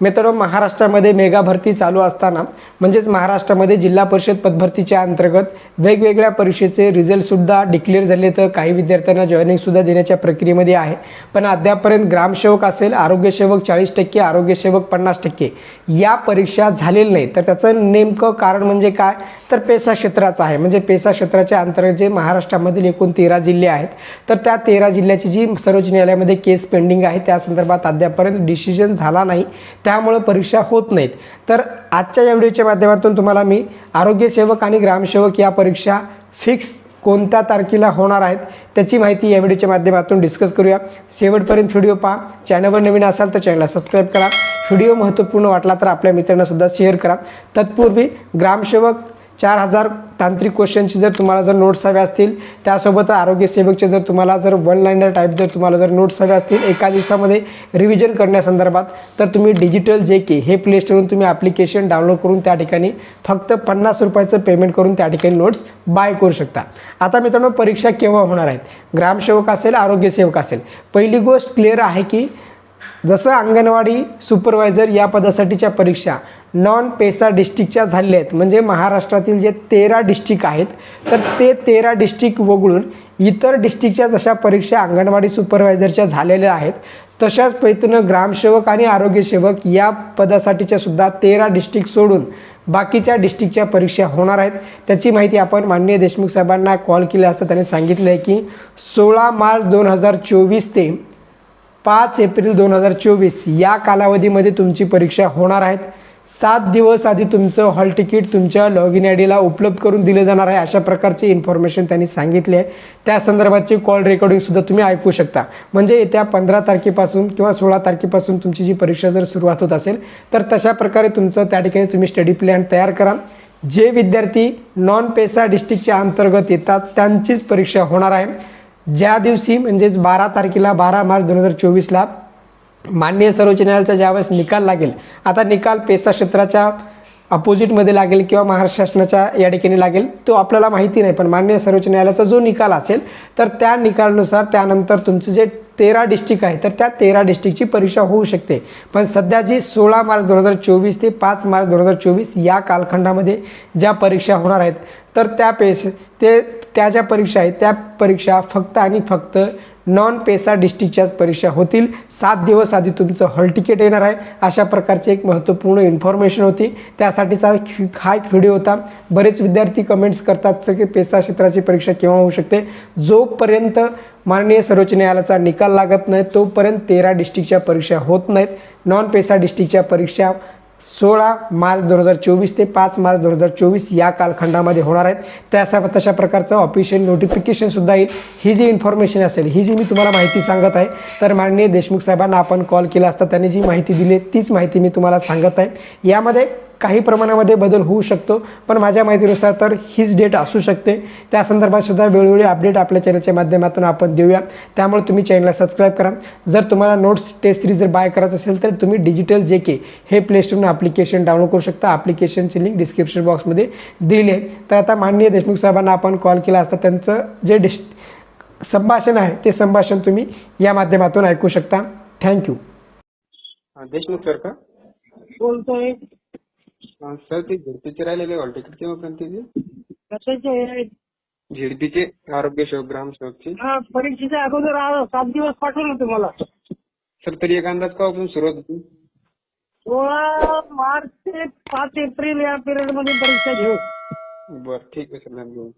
मित्रांनो महाराष्ट्रामध्ये मेगा भरती चालू असताना म्हणजेच महाराष्ट्रामध्ये जिल्हा परिषद पदभरतीच्या अंतर्गत वेगवेगळ्या परीक्षेचे रिझल्टसुद्धा डिक्लेअर झाले तर काही विद्यार्थ्यांना जॉईनिंगसुद्धा देण्याच्या प्रक्रियेमध्ये आहे. पण अद्यापर्यंत ग्रामसेवक असेल आरोग्यसेवक चाळीस टक्के आरोग्यसेवक पन्नास टक्के या परीक्षा झालेल्या नाही तर त्याचं नेमकं कारण म्हणजे काय? तर पेसा क्षेत्राचं आहे. म्हणजे पेसा क्षेत्राच्या अंतर्गत जे महाराष्ट्रामधील एकूण तेरा जिल्हे आहेत तर त्या तेरा जिल्ह्याची जी सर्वोच्च न्यायालयामध्ये केस पेंडिंग आहे त्या संदर्भात अद्यापर्यंत डिसिजन झाला नाही. त्यामुळं परीक्षा होत नाहीत. तर आजच्या या व्हिडिओच्या माध्यमातून तुम्हाला मी आरोग्यसेवक आणि ग्रामसेवक या परीक्षा फिक्स कोणत्या तारखेला होणार आहेत त्याची माहिती या व्हिडिओच्या माध्यमातून डिस्कस करूया. शेवटपर्यंत व्हिडिओ पहा. चॅनलवर नवीन असाल तर चॅनलला सबस्क्राईब करा. व्हिडिओ महत्त्वपूर्ण वाटला तर आपल्या मित्रांना सुद्धा शेअर करा. तत्पूर्वी ग्रामसेवक चार हजार तांत्रिक क्वेश्चनची जर तुम्हाला जर नोट्स हव्या असतील त्यासोबत आरोग्यसेवकचे जर तुम्हाला जर वन लाईनर टाईप जर तुम्हाला जर नोट्स हव्या असतील एका दिवसामध्ये रिव्हिजन करण्यासंदर्भात तर तुम्ही डिजिटल जे के हे प्ले स्टोरवरून तुम्ही ॲप्लिकेशन डाउनलोड करून त्या ठिकाणी फक्त पन्नास रुपयाचं पेमेंट करून त्या ठिकाणी नोट्स बाय करू शकता. आता मित्रांनो परीक्षा केव्हा होणार आहेत? ग्रामसेवक असेल आरोग्यसेवक असेल. पहिली गोष्ट क्लिअर आहे की जसं अंगणवाडी सुपरवायझर या पदासाठीच्या परीक्षा नॉन पेसा डिस्ट्रिक्टच्या झालेल्या आहेत. म्हणजे महाराष्ट्रातील जे तेरा डिस्ट्रिक्ट आहेत तर ते तेरा डिस्ट्रिक्ट वगळून इतर डिस्ट्रिक्टच्या जशा परीक्षा अंगणवाडी सुपरवायझरच्या झालेल्या आहेत तशाच पैतून ग्रामसेवक आणि आरोग्यसेवक या पदासाठीच्या सुद्धा तेरा डिस्ट्रिक्ट सोडून बाकीच्या डिस्ट्रिक्टच्या परीक्षा होणार आहेत. त्याची माहिती आपण माननीय देशमुख साहेबांना कॉल केला असता त्यांनी सांगितलं आहे की सोळा मार्च दोन हजार चोवीस ते पाच एप्रिल दोन हजार चोवीस. या कालावधीमध्ये तुमची परीक्षा होणार आहेत. सात दिवस आधी तुमचं हॉल तिकीट तुमच्या लॉग इन आय डीला उपलब्ध करून दिलं जाणार आहे अशा प्रकारची इन्फॉर्मेशन त्यांनी सांगितली आहे. त्या संदर्भातची कॉल रेकॉर्डिंगसुद्धा तुम्ही ऐकू शकता. म्हणजे येत्या पंधरा तारखेपासून किंवा सोळा तारखेपासून तुमची जी परीक्षा जर सुरुवात होत असेल तर तशा प्रकारे तुमचं त्या ठिकाणी तुम्ही स्टडी प्लॅन तयार करा. जे विद्यार्थी नॉन पेसा डिस्ट्रिक्टच्या अंतर्गत येतात त्यांचीच परीक्षा होणार आहे. ज्या दिवशी म्हणजेच बारा तारखेला बारा मार्च दोन हजार चोवीसला माननीय सर्वोच्च न्यायालयाचा ज्यावेळेस निकाल लागेल आता निकाल पेसा क्षेत्राच्या अपोजिटमध्ये लागेल किंवा महाराष्ट्र शासनाच्या या ठिकाणी लागेल तो आपल्याला माहिती नाही पण माननीय सर्वोच्च न्यायालयाचा जो निकाल असेल तर त्या निकालानुसार त्यानंतर तुमचं जे तेरा डिस्ट्रिक्ट आहे तर त्या तेरा डिस्ट्रिक्टची परीक्षा होऊ शकते. पण सध्या जी सोळा मार्च दोन हजार चोवीस ते पाच मार्च दोन हजार चोवीस या कालखंडामध्ये ज्या परीक्षा होणार आहेत तर त्या पेश ते त्या ज्या परीक्षा आहेत त्या परीक्षा फक्त आणि फक्त नॉन पेसा डिस्ट्रिक्टच्याच परीक्षा होतील. सात दिवस आधी तुमचं हॉल तिकीट येणार आहे. अशा प्रकारची एक महत्त्वपूर्ण इन्फॉर्मेशन होती. त्यासाठीचा हा एक व्हिडिओ होता. बरेच विद्यार्थी कमेंट्स करतात की पेसा क्षेत्राची परीक्षा केव्हा होऊ शकते? जोपर्यंत माननीय सर्वोच्च न्यायालयाचा निकाल लागत नाही तोपर्यंत तेरा डिस्ट्रिक्टच्या परीक्षा होत नाहीत. नॉन पेसा डिस्ट्रिक्टच्या परीक्षा सोळा मार्च दोन हजार चोवीस ते पाच मार्च दोन हजार चोवीस या कालखंडामध्ये होणार आहेत. त्यासा तशा प्रकारचं ऑफिशियल नोटिफिकेशनसुद्धा येईल. ही जी इन्फॉर्मेशन असेल ही जी मी तुम्हाला माहिती सांगत आहे तर माननीय देशमुख साहेबांना आपण कॉल केला असता त्यांनी जी माहिती दिली तीच माहिती मी तुम्हाला सांगत आहे. यामध्ये काही प्रमाणामध्ये बदल होऊ शकतो पण माझ्या माहितीनुसार तर हीच डेट असू शकते. त्या संदर्भात सुद्धा वेळोवेळी अपडेट आपल्या चॅनलच्या माध्यमातून आपण देऊया. त्यामुळे तुम्ही चॅनलला सबस्क्राईब करा. जर तुम्हाला नोट्स टेस्ट सिरीज जर बाय करायचं असेल तर तुम्ही डिजिटल जे के हे प्ले स्टोरनं ॲप्लिकेशन डाउनलोड करू शकता. ॲप्लिकेशनची लिंक डिस्क्रिप्शन बॉक्समध्ये दिली आहे. तर आता माननीय देशमुख साहेबांना आपण कॉल केला असता त्यांचं जे डिस संभाषण आहे ते संभाषण तुम्ही या माध्यमातून ऐकू शकता. थँक्यू हा, देशमुख सर का? बोलतोय. सर ते झेडपीचे राहिलेले हॉल तिकीट केव्हापर्यंत येते कशाचे? झेडपीचे आरोग्य सेवक ग्रामसेवकचे हा परीक्षेच्या अगोदर आ- सात दिवस पाठवलं तुम्हाला सर तरी एक अंदाज केव्हापासून सुरुवात होती सोळा मार्च ते पाच एप्रिल या पिरियडमध्ये परीक्षा घेऊ. बरं ठीक आहे सर घेऊन